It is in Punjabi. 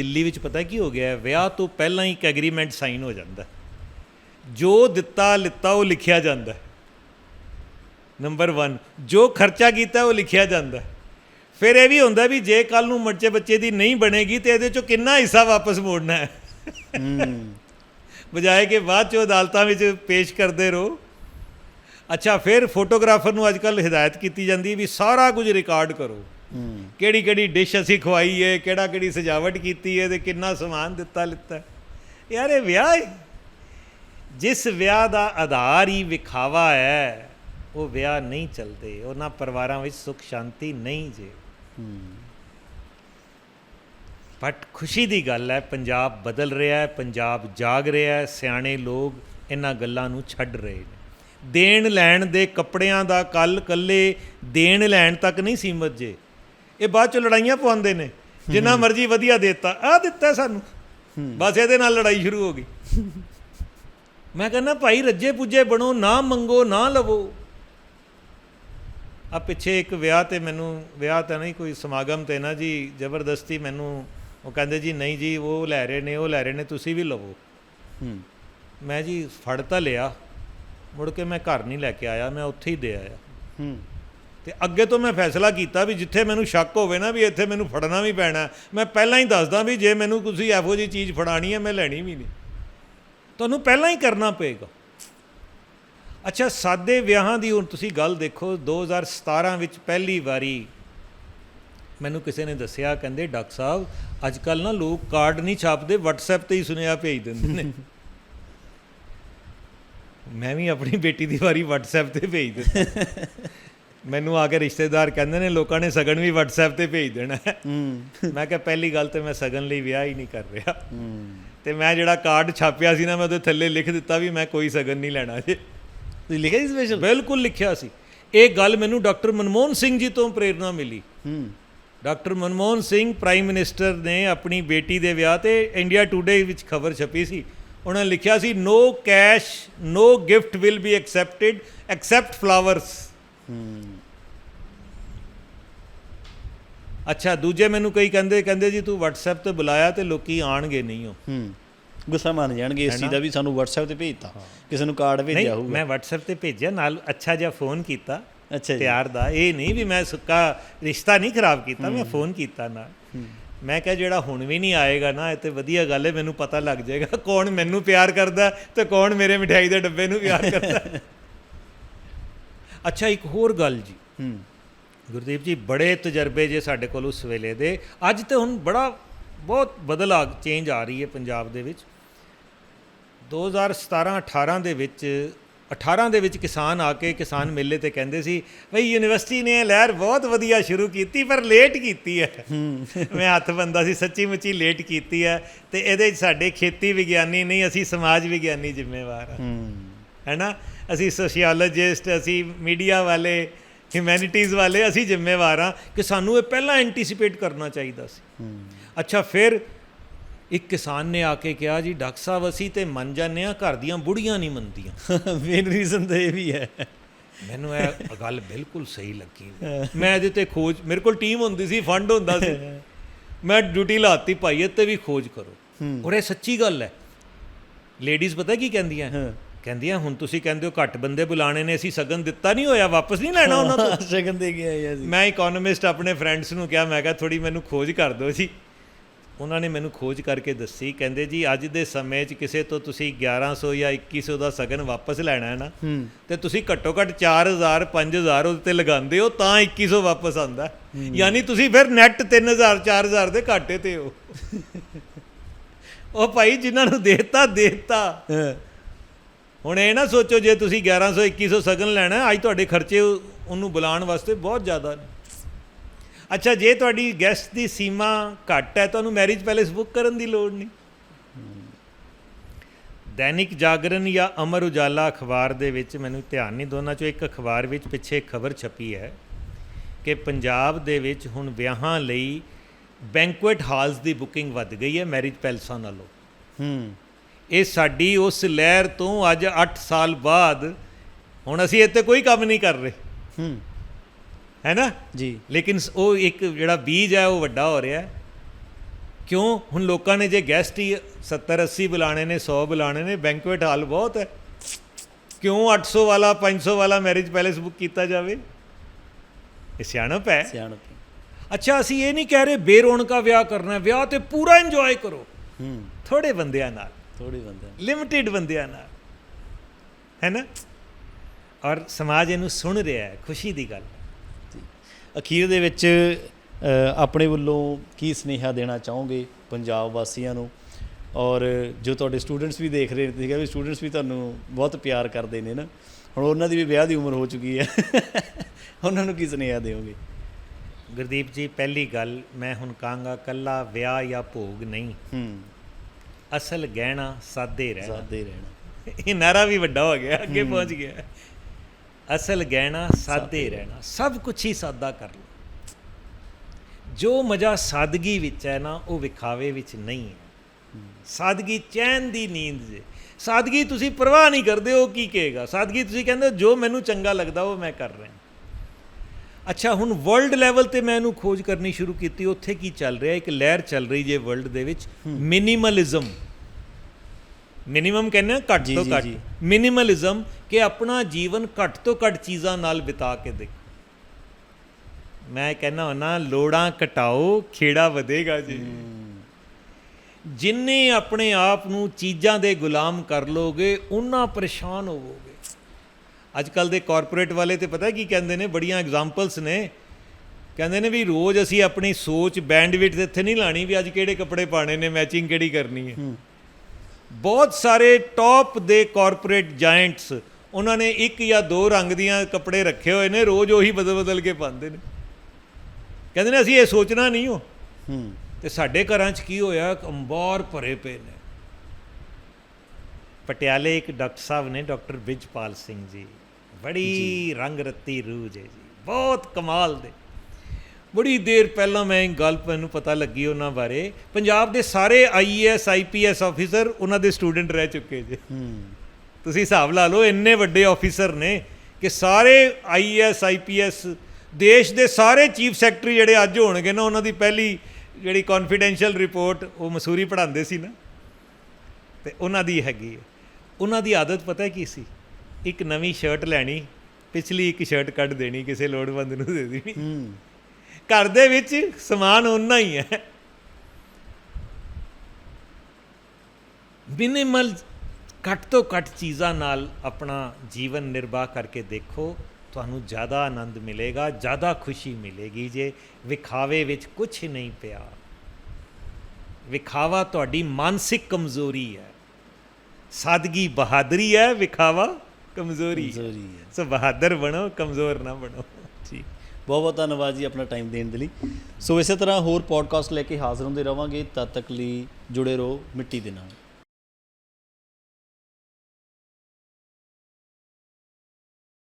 ਦਿੱਲੀ ਵਿੱਚ ਪਤਾ ਕੀ ਹੋ ਗਿਆ? ਵਿਆਹ ਤੋਂ ਪਹਿਲਾਂ ਹੀ ਇੱਕ ਐਗਰੀਮੈਂਟ ਸਾਈਨ ਹੋ ਜਾਂਦਾ। ਜੋ ਦਿੱਤਾ ਲਿੱਤਾ ਉਹ ਲਿਖਿਆ ਜਾਂਦਾ। ਨੰਬਰ 1 ਜੋ ਖਰਚਾ ਕੀਤਾ ਉਹ ਲਿਖਿਆ ਜਾਂਦਾ। ਫਿਰ ਇਹ ਵੀ ਹੁੰਦਾ ਵੀ ਜੇ ਕੱਲ ਨੂੰ ਬੱਚੇ ਬੱਚੇ ਦੀ ਨਹੀਂ ਬਣੇਗੀ ਤੇ ਇਹਦੇ ਚੋਂ ਕਿੰਨਾ ਹਿੱਸਾ ਵਾਪਸ ਮੋੜਨਾ ਹੈ ਬਜਾਏ ਕਿ ਬਾਅਦ ਚੋਂ ਅਦਾਲਤਾਂ ਵਿੱਚ ਪੇਸ਼ ਕਰਦੇ ਰਹੋ ਅੱਛਾ ਫਿਰ ਫੋਟੋਗ੍ਰਾਫਰ ਨੂੰ ਅੱਜਕੱਲ ਹਦਾਇਤ ਕੀਤੀ ਜਾਂਦੀ ਵੀ ਸਾਰਾ ਕੁਝ ਰਿਕਾਰਡ ਕਰੋ ਕਿਹੜੀ ਕਿਹੜੀ ਡਿਸ਼ ਅਸੀਂ ਖਵਾਈ ਏ, ਕਿਹੜਾ ਕਿਹੜੀ ਸਜਾਵਟ ਕੀਤੀ ਏ ਤੇ ਕਿੰਨਾ ਸਮਾਨ ਦਿੱਤਾ ਲਿੱਤਾ। ਯਾਰ ਇਹ ਵਿਆਹ ਹੈ ਜਿਸ ਵਿਆਹ ਦਾ ਆਧਾਰ ਹੀ ਵਿਖਾਵਾ ਹੈ, ਉਹ ਵਿਆਹ ਨਹੀਂ ਚੱਲਦੇ। ਉਹਨਾਂ ਪਰਿਵਾਰਾਂ ਵਿੱਚ ਸੁੱਖ ਸ਼ਾਂਤੀ ਨਹੀਂ ਜੇ। ਬਟ ਖੁਸ਼ੀ ਦੀ ਗੱਲ ਹੈ, ਪੰਜਾਬ ਬਦਲ ਰਿਹਾ ਹੈ, ਪੰਜਾਬ ਜਾਗ ਰਿਹਾ ਹੈ, ਸਿਆਣੇ ਲੋਕ ਇਹਨਾਂ ਗੱਲਾਂ ਨੂੰ ਛੱਡ ਰਹੇ ਨੇ। ਦੇਣ ਲੈਣ ਦੇ ਕੱਪੜਿਆਂ ਦਾ ਕੱਲ ਕੱਲੇ ਦੇਣ ਲੈਣ ਤੱਕ ਨਹੀਂ ਸੀਮਤ ਜੇ। ਇਹ ਬਾਅਦ ਚ ਲੜਾਈਆਂ ਪਵਾਉਂਦੇ ਨੇ। ਜਿੰਨਾ ਮਰਜ਼ੀ ਵਧੀਆ ਦਿੱਤਾ ਆ ਦਿੱਤਾ ਸਾਨੂੰ। ਬਸ ਇਹਦੇ ਨਾਲ ਲੜਾਈ ਸ਼ੁਰੂ ਹੋ ਗਈ। ਮੈਂ ਕਹਿੰਦਾ ਭਾਈ ਰੱਜੇ ਪੁੱਜੇ ਬਣੋ ਨਾ ਮੰਗੋ ਨਾ ਲਵੋ। ਆ ਪਿੱਛੇ ਇੱਕ ਵਿਆਹ ਤੇ ਮੈਨੂੰ ਵਿਆਹ ਤਾਂ ਨਹੀਂ ਕੋਈ ਸਮਾਗਮ ਤੇ ਨਾ ਜੀ ਜ਼ਬਰਦਸਤੀ ਮੈਨੂੰ ਉਹ ਕਹਿੰਦੇ ਜੀ ਨਹੀਂ ਜੀ ਉਹ ਲੈ ਰਹੇ ਨੇ ਉਹ ਲੈ ਰਹੇ ਨੇ ਤੁਸੀਂ ਵੀ ਲਵੋ। ਹੂੰ। ਮੈਂ ਜੀ ਫੜ ਤਾਂ ਲਿਆ। ਮੁੜ ਕੇ ਮੈਂ ਘਰ ਨਹੀਂ ਲੈ ਕੇ ਆਇਆ ਮੈਂ ਉੱਥੇ ਹੀ ਦੇ ਆਇਆ। ਹੂੰ। ਤੇ ਅੱਗੇ ਤੋਂ ਮੈਂ ਫੈਸਲਾ ਕੀਤਾ ਵੀ ਜਿੱਥੇ ਮੈਨੂੰ ਸ਼ੱਕ ਹੋਵੇ ਨਾ ਵੀ ਇੱਥੇ ਮੈਨੂੰ ਫੜਨਾ ਵੀ ਪੈਣਾ, ਮੈਂ ਪਹਿਲਾਂ ਹੀ ਦੱਸਦਾ ਵੀ ਜੇ ਮੈਨੂੰ ਤੁਸੀਂ ਇਹੋ ਜਿਹੀ ਚੀਜ਼ ਫੜਾਣੀ ਹੈ, ਮੈਂ ਲੈਣੀ ਵੀ ਨਹੀਂ। ਤੁਹਾਨੂੰ ਪਹਿਲਾਂ ਹੀ ਕਰਨਾ ਪਏਗਾ। ਅੱਛਾ, ਸਾਦੇ ਵਿਆਹਾਂ ਦੀ ਹੁਣ ਤੁਸੀਂ ਗੱਲ ਦੇਖੋ 2017 ਵਿੱਚ ਪਹਿਲੀ ਵਾਰੀ ਮੈਨੂੰ ਕਿਸੇ ਨੇ ਦੱਸਿਆ, ਕਹਿੰਦੇ ਡਾਕਟਰ ਸਾਹਿਬ ਅੱਜ ਕੱਲ ਨਾ ਲੋਕ ਕਾਰਡ ਨਹੀਂ ਛਾਪਦੇ, WhatsApp ਤੇ ਹੀ ਸੁਨੇਹਾ ਭੇਜ ਦਿੰਦੇ ਨੇ। ਮੈਂ ਵੀ ਆਪਣੀ ਬੇਟੀ ਦੀ ਵਾਰੀ WhatsApp ਤੇ ਭੇਜ ਦਿੱਤਾ। ਮੈਨੂੰ ਆ ਕੇ ਰਿਸ਼ਤੇਦਾਰ ਕਹਿੰਦੇ ਨੇ ਲੋਕਾਂ ਨੇ ਸਗਨ ਵੀ WhatsApp ਤੇ ਭੇਜ ਦੇਣਾ ਮੈਂ ਕਿਹਾ ਪਹਿਲੀ ਗੱਲ ਤੇ ਮੈਂ ਸਗਨ ਲਈ ਵਿਆਹ ਹੀ ਨਹੀਂ ਕਰ ਰਿਹਾ। ਹੂੰ। ਤੇ ਮੈਂ ਜਿਹੜਾ ਕਾਰਡ ਛਾਪਿਆ ਸੀ ਨਾ ਮੈਂ ਉਹਦੇ ਥੱਲੇ ਲਿਖ ਦਿੱਤਾ ਵੀ ਮੈਂ ਕੋਈ ਸਗਨ ਨਹੀਂ ਲੈਣਾ ਜੇ। ਤੁਸੀਂ ਲਿਖਿਆ ਸੀ ਸਪੈਸ਼ਲ ਬਿਲਕੁਲ ਲਿਖਿਆ ਸੀ। ਇਹ ਗੱਲ ਮੈਨੂੰ ਡਾਕਟਰ ਮਨਮੋਹਨ ਸਿੰਘ ਜੀ ਤੋਂ ਪ੍ਰੇਰਣਾ ਮਿਲੀ। ਹੂੰ। Doctor Manmohan Singh prime minister ਨੇ ਆਪਣੀ ਬੇਟੀ ਦੇ ਵਿਆਹ ਤੇ ਇੰਡੀਆ ਟੁਡੇ ਵਿੱਚ ਖਬਰ ਛਪੀ ਸੀ। ਉਹਨਾਂ ਨੇ ਲਿਖਿਆ ਸੀ no cash no gift will be accepted except flowers ਹੂੰ। ਅੱਛਾ ਦੂਜੇ ਮੈਨੂੰ ਕਈ ਕਹਿੰਦੇ ਕਹਿੰਦੇ ਜੀ ਤੂੰ WhatsApp ਤੇ ਬੁਲਾਇਆ ਤੇ ਲੋਕੀ ਆਣਗੇ ਨਹੀਂ ਉਹ। ਹੂੰ ਗੁੱਸਾ ਮੰਨ ਜਾਣਗੇ ਇਸ ਚੀਜ਼ ਦਾ ਵੀ ਸਾਨੂੰ WhatsApp ਤੇ ਭੇਜਤਾ। ਕਿਸੇ ਨੂੰ ਕਾਰਡ ਭੇਜਿਆ ਨਹੀਂ ਹੋਊਗਾ। ਮੈਂ WhatsApp ਤੇ ਭੇਜਿਆ ਨਾਲ ਅੱਛਾ ਜਿਹਾ ਫੋਨ ਕੀਤਾ। ਅੱਛਾ ਜੀ। ਪਿਆਰ ਦਾ। ਇਹ ਨਹੀਂ ਵੀ ਮੈਂ ਸੁੱਕਾ ਰਿਸ਼ਤਾ ਨਹੀਂ ਖਰਾਬ ਕੀਤਾ ਮੈਂ ਫੋਨ ਕੀਤਾ ਨਾ ਮੈਂ ਕਿਹਾ ਜਿਹੜਾ ਹੁਣ ਵੀ ਨਹੀਂ ਆਏਗਾ ਨਾ ਇਹ ਤੇ ਵਧੀਆ ਗੱਲ ਹੈ ਮੈਨੂੰ ਪਤਾ ਲੱਗ ਜਾਏਗਾ ਕੌਣ ਮੈਨੂੰ ਪਿਆਰ ਕਰਦਾ ਤੇ ਕੌਣ ਮੇਰੇ ਮਠਿਆਈ ਦੇ ਡੱਬੇ ਨੂੰ ਪਿਆਰ ਕਰਦਾ। ਅੱਛਾ ਇੱਕ ਹੋਰ ਗੱਲ ਜੀ। ਹੂੰ। ਗੁਰਦੀਪ ਜੀ ਬੜੇ ਤਜਰਬੇ ਜੇ ਸਾਡੇ ਕੋਲ ਉਸ ਵੇਲੇ ਦੇ। ਅੱਜ ਤੇ ਹੁਣ ਬੜਾ ਬਹੁਤ ਬਦਲ ਆ ਚੇਂਜ ਆ ਰਹੀ ਹੈ ਪੰਜਾਬ ਦੇ ਵਿੱਚ। 2017 18 ਦੇ ਵਿੱਚ 18 ਦੇ ਵਿੱਚ ਕਿਸਾਨ ਆ ਕੇ ਕਿਸਾਨ ਮੇਲੇ ਤੇ ਕਹਿੰਦੇ ਸੀ ਭਈ ਯੂਨੀਵਰਸਿਟੀ ਨੇ ਲਹਿਰ ਬਹੁਤ ਵਧੀਆ ਸ਼ੁਰੂ ਕੀਤੀ ਪਰ ਲੇਟ ਕੀਤੀ ਹੈ। ਮੈਂ ਹੱਥ ਬੰਦਾ ਸੀ ਸੱਚੀ ਮੁੱਚੀ ਲੇਟ ਕੀਤੀ ਹੈ। ਤੇ ਇਹਦੇ ਸਾਡੇ ਖੇਤੀ ਵਿਗਿਆਨੀ ਨਹੀਂ ਅਸੀਂ ਸਮਾਜ ਵਿਗਿਆਨੀ ਜ਼ਿੰਮੇਵਾਰ ਹਾਂ। ਹੂੰ। ਹੈਨਾ ਅਸੀਂ ਸੋਸ਼ੀਓਲੋਜਿਸਟ ਅਸੀਂ ਮੀਡੀਆ ਵਾਲੇ ਹਿਊਮੈਨਿਟੀਜ਼ ਵਾਲੇ ਅਸੀਂ ਜ਼ਿੰਮੇਵਾਰ ਹਾਂ ਕਿ ਸਾਨੂੰ ਇਹ ਪਹਿਲਾਂ ਐਂਟੀਸਿਪੇਟ ਕਰਨਾ ਚਾਹੀਦਾ ਸੀ। ਅੱਛਾ ਫਿਰ ਇੱਕ ਕਿਸਾਨ ਨੇ ਆ ਕੇ ਕਿਹਾ ਜੀ ਡਾਕਟਰ ਸਾਹਿਬ ਅਸੀਂ ਤੇ ਮੰਨ ਜਾਂਦੇ ਆ ਘਰ ਦੀਆਂ ਬੁੜੀਆਂ ਨਹੀਂ ਮੰਨਦੀਆਂ। ਮੇਨ ਰੀਜ਼ਨ ਤਾਂ ਇਹ ਵੀ ਹੈ। ਮੈਨੂੰ ਇਹ ਗੱਲ ਬਿਲਕੁਲ ਸਹੀ ਲੱਗੀ। ਮੈਂ ਇਹਦੇ ਤੇ ਖੋਜ ਮੇਰੇ ਕੋਲ ਟੀਮ ਹੁੰਦੀ ਸੀ ਫੰਡ ਹੁੰਦਾ ਸੀ। ਮੈਂ ਡਿਊਟੀ ਲਾਤੀ ਭਾਈ ਤੇ ਵੀ ਖੋਜ ਕਰੋ। ਔਰ ਇਹ ਸੱਚੀ ਗੱਲ ਹੈ। ਲੇਡੀਜ਼ ਪਤਾ ਕੀ ਕਹਿੰਦੀਆਂ? ਹਾਂ। ਕਹਿੰਦੀਆਂ ਹੁਣ ਤੁਸੀਂ ਕਹਿੰਦੇ ਹੋ ਘੱਟ ਬੰਦੇ ਬੁਲਾਣੇ ਨੇ ਅਸੀਂ ਸਗਨ ਦਿੱਤਾ ਨਹੀਂ ਹੋਇਆ ਵਾਪਸ ਨਹੀਂ ਲੈਣਾ ਉਹਨਾਂ ਤੋਂ? ਸ਼ਗਨ ਦੇ ਗਿਆ ਯਾ ਜੀ ਮੈਂ ਇਕਨੋਮਿਸਟ ਆਪਣੇ ਫਰੈਂਡਸ ਨੂੰ ਕਿਹਾ ਮੈਂ ਕਿਹਾ ਥੋੜੀ ਮੈਨੂੰ ਖੋਜ ਕਰ ਦਿਓ ਜੀ। ਉਹਨਾਂ ਨੇ ਮੈਨੂੰ ਖੋਜ ਕਰਕੇ ਦੱਸੀ ਕਹਿੰਦੇ ਜੀ ਅੱਜ ਦੇ ਸਮੇਂ 'ਚ ਕਿਸੇ ਤੋਂ ਤੁਸੀਂ 1100 ਜਾਂ 2100 ਦਾ ਸਗਨ ਵਾਪਸ ਲੈਣਾ ਹੈ ਨਾ ਤੇ ਤੁਸੀਂ ਘੱਟੋ ਘੱਟ 4000 5000 ਉਹਦੇ ਤੇ ਲਗਾਉਂਦੇ ਹੋ ਤਾਂ 2100 ਵਾਪਸ ਆਂਦਾ ਯਾਨੀ ਤੁਸੀਂ ਫਿਰ ਨੈਟ 3000 4000 ਦੇ ਘਾਟੇ ਤੇ ਹੋ। ਉਹ ਭਾਈ ਜਿਨ੍ਹਾਂ ਨੂੰ ਦੇਤਾ ਦੇਤਾ। ਹੁਣ ਇਹ ਨਾ ਸੋਚੋ ਜੇ ਤੁਸੀਂ 1100 2100 ਸਗਨ ਲੈਣਾ, ਅੱਜ ਤੁਹਾਡੇ ਖਰਚੇ ਉਹਨੂੰ ਬੁਲਾਉਣ ਵਾਸਤੇ ਬਹੁਤ ਜ਼ਿਆਦਾ ਨੇ। ਅੱਛਾ, ਜੇ ਤੁਹਾਡੀ ਗੈਸਟ ਦੀ ਸੀਮਾ ਘੱਟ ਹੈ, ਤੁਹਾਨੂੰ ਮੈਰਿਜ ਪੈਲੇਸ ਬੁੱਕ ਕਰਨ ਦੀ ਲੋੜ ਨਹੀਂ। ਦੈਨਿਕ ਜਾਗਰਣ ਜਾਂ ਅਮਰ ਉਜਾਲਾ ਅਖਬਾਰ ਦੇ ਵਿੱਚ ਮੈਨੂੰ ਧਿਆਨ ਨਹੀਂ, ਦੋਨਾਂ ਚੋਂ ਇੱਕ ਅਖਬਾਰ ਵਿੱਚ ਪਿੱਛੇ ਖਬਰ ਛਪੀ ਹੈ ਕਿ ਪੰਜਾਬ ਦੇ ਵਿੱਚ ਹੁਣ ਵਿਆਹਾਂ ਲਈ ਬੈਂਕੁਏਟ ਹਾਲਸ ਦੀ ਬੁਕਿੰਗ ਵੱਧ ਗਈ ਹੈ ਮੈਰਿਜ ਪੈਲਸਾਂ ਨਾਲੋਂ। ਹੂੰ। ਇਹ ਸਾਡੀ ਉਸ ਲਹਿਰ ਤੋਂ ਅੱਜ 8 ਸਾਲ ਬਾਅਦ ਹੁਣ ਅਸੀਂ ਇੱਥੇ ਕੋਈ ਕੰਮ ਨਹੀਂ ਕਰ ਰਹੇ। ਹੂੰ। ਹੈ ਨਾ? ਜੀ। ਲੇਕਿਨ ਉਹ ਇੱਕ ਜਿਹੜਾ ਬੀਜ ਹੈ ਉਹ ਵੱਡਾ ਹੋ ਰਿਹਾ। ਹੈ ਕਿਉਂ? ਹੁਣ ਲੋਕਾਂ ਨੇ ਜੇ ਗੈਸਟ ਹੀ 70 80 ਬੁਲਾਣੇ ਨੇ 100 ਬੁਲਾਣੇ ਨੇ ਬੈਂਕੁਏਟ ਹਾਲ ਬਹੁਤ ਹੈ। ਕਿਉਂ 800 ਵਾਲਾ 500 ਵਾਲਾ ਮੈਰਿਜ ਪੈਲੇਸ ਬੁੱਕ ਕੀਤਾ ਜਾਵੇ? ਇਹ ਸਿਆਣਪ ਹੈ। ਸਿਆਣਪ ਅੱਛਾ ਅਸੀਂ ਇਹ ਨਹੀਂ ਕਹਿ ਰਹੇ ਬੇਰੌਣਕਾ ਵਿਆਹ ਕਰਨਾ। ਵਿਆਹ ਤੇ ਪੂਰਾ ਇੰਜੋਏ ਕਰੋ। ਹੂੰ। ਥੋੜੇ ਬੰਦਿਆਂ ਨਾਲ। ਥੋੜੀ ਬੰਦੇ ਲਿਮਟਿਡ ਬੰਦਿਆਂ ਨਾਲ। ਹੈ ਨਾ? ਔਰ ਸਮਾਜ ਇਹਨੂੰ ਸੁਣ ਰਿਹਾ ਹੈ ਖੁਸ਼ੀ ਦੀ ਗੱਲ ਹੈ। ਅਖੀਰ ਦੇ ਵਿੱਚ ਆਪਣੇ ਵੱਲੋਂ ਕੀ ਸੁਨੇਹਾ ਦੇਣਾ ਚਾਹੋਗੇ ਪੰਜਾਬ ਵਾਸੀਆਂ ਨੂੰ? ਔਰ ਜੋ ਤੁਹਾਡੇ ਸਟੂਡੈਂਟਸ ਵੀ ਦੇਖ ਰਹੇ ਨੇ ਤੁਸੀਂ ਕਿਹਾ ਵੀ ਸਟੂਡੈਂਟਸ ਵੀ ਤੁਹਾਨੂੰ ਬਹੁਤ ਪਿਆਰ ਕਰਦੇ ਨੇ ਨਾ। ਹੁਣ ਉਹਨਾਂ ਦੀ ਵੀ ਵਿਆਹ ਦੀ ਉਮਰ ਹੋ ਚੁੱਕੀ ਹੈ। ਉਹਨਾਂ ਨੂੰ ਕੀ ਸੁਨੇਹਾ ਦਿਓਗੇ? ਗੁਰਦੀਪ ਜੀ ਪਹਿਲੀ ਗੱਲ ਮੈਂ ਹੁਣ ਕਹਾਂਗਾ ਕੱਲਾ ਵਿਆਹ ਜਾਂ ਭੋਗ ਨਹੀਂ। ਹੂੰ। ਅਸਲ ਗਹਿਣਾ ਸਾਦੇ ਰਹਿਣਾ। ਸਾਦੇ ਰਹਿਣਾ। ਇਹ ਨਾਰਾ ਵੀ ਵੱਡਾ ਹੋ ਗਿਆ ਅੱਗੇ ਪਹੁੰਚ ਗਿਆ। ਅਸਲ ਗਹਿਣਾ ਸਾਦੇ ਰਹਿਣਾ। ਸਭ ਕੁਝ ਹੀ ਸਾਦਾ ਕਰ ਲਓ। ਜੋ ਮਜ਼ਾ ਸਾਦਗੀ ਵਿੱਚ ਹੈ ਨਾ ਉਹ ਵਿਖਾਵੇ ਵਿੱਚ ਨਹੀਂ ਹੈ। ਸਾਦਗੀ ਚੈਨ ਦੀ ਨੀਂਦ ਜੇ। ਸਾਦਗੀ ਤੁਸੀਂ ਪਰਵਾਹ ਨਹੀਂ ਕਰਦੇ ਉਹ ਕੀ ਕਹੇਗਾ। ਸਾਦਗੀ ਤੁਸੀਂ ਕਹਿੰਦੇ ਹੋ, ਜੋ ਮੈਨੂੰ ਚੰਗਾ ਲੱਗਦਾ ਉਹ ਮੈਂ ਕਰ ਰਿਹਾ। ਅੱਛਾ ਹੁਣ ਵਰਲਡ ਲੈਵਲ ਤੇ ਮੈਂ ਇਹਨੂੰ ਖੋਜ ਕਰਨੀ ਸ਼ੁਰੂ ਕੀਤੀ ਉੱਥੇ ਕੀ ਚੱਲ ਰਿਹਾ? ਇੱਕ ਲਹਿਰ ਚੱਲ ਰਹੀ ਜੇ ਵਰਲਡ ਦੇ ਵਿੱਚ। ਮਿਨੀਮਲਿਜ਼ਮ ਮਿਨੀਮਮ ਕਹਿੰਦੇ ਘੱਟ ਤੋਂ ਘੱਟ। ਮਿਨੀਮਲਿਜ਼ਮ ਕਿ ਆਪਣਾ ਜੀਵਨ ਘੱਟ ਤੋਂ ਘੱਟ ਚੀਜ਼ਾਂ ਨਾਲ ਬਿਤਾ ਕੇ ਦੇਖੋ। ਮੈਂ ਕਹਿੰਦਾ ਹੁੰਨਾ ਲੋੜਾਂ ਘਟਾਓ ਖੇੜਾ ਵਧੇਗਾ ਜੀ। ਜਿੰਨੇ ਆਪਣੇ ਆਪ ਨੂੰ ਚੀਜ਼ਾਂ ਦੇ ਗੁਲਾਮ ਕਰ ਲੋਗੇ ਉਨਾ ਪਰੇਸ਼ਾਨ ਹੋਵੋਗੇ। ਅੱਜ ਕੱਲ ਦੇ ਕਾਰਪੋਰੇਟ ਵਾਲੇ ਤੇ ਪਤਾ ਕੀ ਕਹਿੰਦੇ ਨੇ? ਬੜੀਆਂ ਐਗਜ਼ਾਮਪਲਸ ਨੇ। ਕਹਿੰਦੇ ਨੇ ਵੀ ਰੋਜ਼ ਅਸੀਂ ਆਪਣੀ ਸੋਚ ਬੈਂਡਵਿਡਥ ਇੱਥੇ ਨਹੀਂ ਲਾਣੀ ਵੀ ਅੱਜ ਕਿਹੜੇ ਕੱਪੜੇ ਪਾਣੇ ਨੇ ਮੈਚਿੰਗ ਕਿਹੜੀ ਕਰਨੀ ਹੈ। ਬਹੁਤ ਸਾਰੇ ਟੌਪ ਦੇ ਕਾਰਪੋਰੇਟ ਜਾਇੰਟਸ ਉਹਨਾਂ ਨੇ ਇੱਕ ਜਾਂ ਦੋ ਰੰਗ ਦੀਆਂ ਕੱਪੜੇ ਰੱਖੇ ਹੋਏ ਨੇ ਰੋਜ਼ ਉਹੀ ਬਦਲ ਬਦਲ ਕੇ ਪਾਉਂਦੇ ਨੇ। ਕਹਿੰਦੇ ਨੇ ਅਸੀਂ ਇਹ ਸੋਚਣਾ ਨਹੀਂ ਹੋ ਹੂੰ। ਤੇ ਸਾਡੇ ਘਰਾਂ 'ਚ ਕੀ ਹੋਇਆ? ਅੰਬਾਰ ਭਰੇ ਪਏ ਨੇ। ਪਟਿਆਲੇ ਇੱਕ ਡਾਕਟਰ ਸਾਹਿਬ ਨੇ ਡਾਕਟਰ ਵਿਜਪਾਲ ਸਿੰਘ ਜੀ। ਬੜੀ ਰੰਗ ਰੱਤੀ ਰੂਹ ਜੇ ਜੀ। ਬਹੁਤ ਕਮਾਲ ਦੇ। ਬੜੀ ਦੇਰ ਪਹਿਲਾਂ ਮੈਂ ਇੱਕ ਗੱਲ ਮੈਨੂੰ ਪਤਾ ਲੱਗੀ ਉਹਨਾਂ ਬਾਰੇ। ਪੰਜਾਬ ਦੇ ਸਾਰੇ ਆਈਏਐਸ ਆਈਪੀਐਸ ਆਫੀਸਰ ਉਹਨਾਂ ਦੇ ਸਟੂਡੈਂਟ ਰਹਿ ਚੁੱਕੇ ਜੇ। ਹੂੰ। ਤੁਸੀਂ ਹਿਸਾਬ ਲਾ ਲਓ ਇੰਨੇ ਵੱਡੇ ਆਫੀਸਰ ਨੇ ਕਿ ਸਾਰੇ ਆਈਐਸ ਆਈਪੀਐਸ ਦੇਸ਼ ਦੇ ਸਾਰੇ ਚੀਫ ਸੈਕਟਰੀ ਜਿਹੜੇ ਅੱਜ ਹੋਣਗੇ ਨਾ ਉਹਨਾਂ ਦੀ ਪਹਿਲੀ ਜਿਹੜੀ ਕੌਨਫੀਡੈਂਸ਼ੀਅਲ ਰਿਪੋਰਟ ਉਹ ਮਸੂਰੀ ਪੜ੍ਹਾਉਂਦੇ ਸੀ ਨਾ। ਤੇ ਉਹਨਾਂ ਦੀ ਹੈਗੀ ਹੈ। ਉਹਨਾਂ ਦੀ ਆਦਤ ਪਤਾ ਕੀ ਸੀ? ਇੱਕ ਨਵੀਂ ਸ਼ਰਟ ਲੈਣੀ ਪਿਛਲੀ ਇੱਕ ਸ਼ਰਟ ਕੱਢ ਦੇਣੀ ਕਿਸੇ ਲੋੜਵੰਦ ਨੂੰ ਦੇ ਦੇਣੀ। ਹੂੰ। ਘਰ ਦੇ ਵਿੱਚ ਸਮਾਨ ਓਨਾ ਹੀ ਹੈ। ਮਿਨੀਮਲ ਘੱਟ ਤੋਂ ਘੱਟ ਚੀਜ਼ਾਂ ਨਾਲ ਆਪਣਾ ਜੀਵਨ ਨਿਰਵਾਹ ਕਰਕੇ ਦੇਖੋ ਤੁਹਾਨੂੰ ਜ਼ਿਆਦਾ ਆਨੰਦ ਮਿਲੇਗਾ ਜ਼ਿਆਦਾ ਖੁਸ਼ੀ ਮਿਲੇਗੀ ਜੇ ਵਿਖਾਵੇ ਵਿੱਚ ਕੁਝ ਨਹੀਂ ਪਿਆ। ਵਿਖਾਵਾ ਤੁਹਾਡੀ ਮਾਨਸਿਕ ਕਮਜ਼ੋਰੀ ਹੈ। ਸਾਦਗੀ ਬਹਾਦਰੀ ਹੈ ਵਿਖਾਵਾ। ਕਮਜ਼ੋਰੀ ਹੈ। ਸੋ ਬਹਾਦਰ ਬਣੋ ਕਮਜ਼ੋਰ ਨਾ ਬਣੋ। ਠੀਕ ਬਹੁਤ ਬਹੁਤ ਧੰਨਵਾਦ ਜੀ ਆਪਣਾ ਟਾਈਮ ਦੇਣ ਦੇ ਲਈ। ਸੋ ਇਸੇ ਤਰ੍ਹਾਂ ਹੋਰ ਪੋਡਕਾਸਟ ਲੈ ਕੇ ਹਾਜ਼ਰ ਹੁੰਦੇ ਰਵਾਂਗੇ ਤਦ ਤੱਕ ਲਈ ਜੁੜੇ ਰਹੋ ਮਿੱਟੀ ਦੇ ਨਾਲ।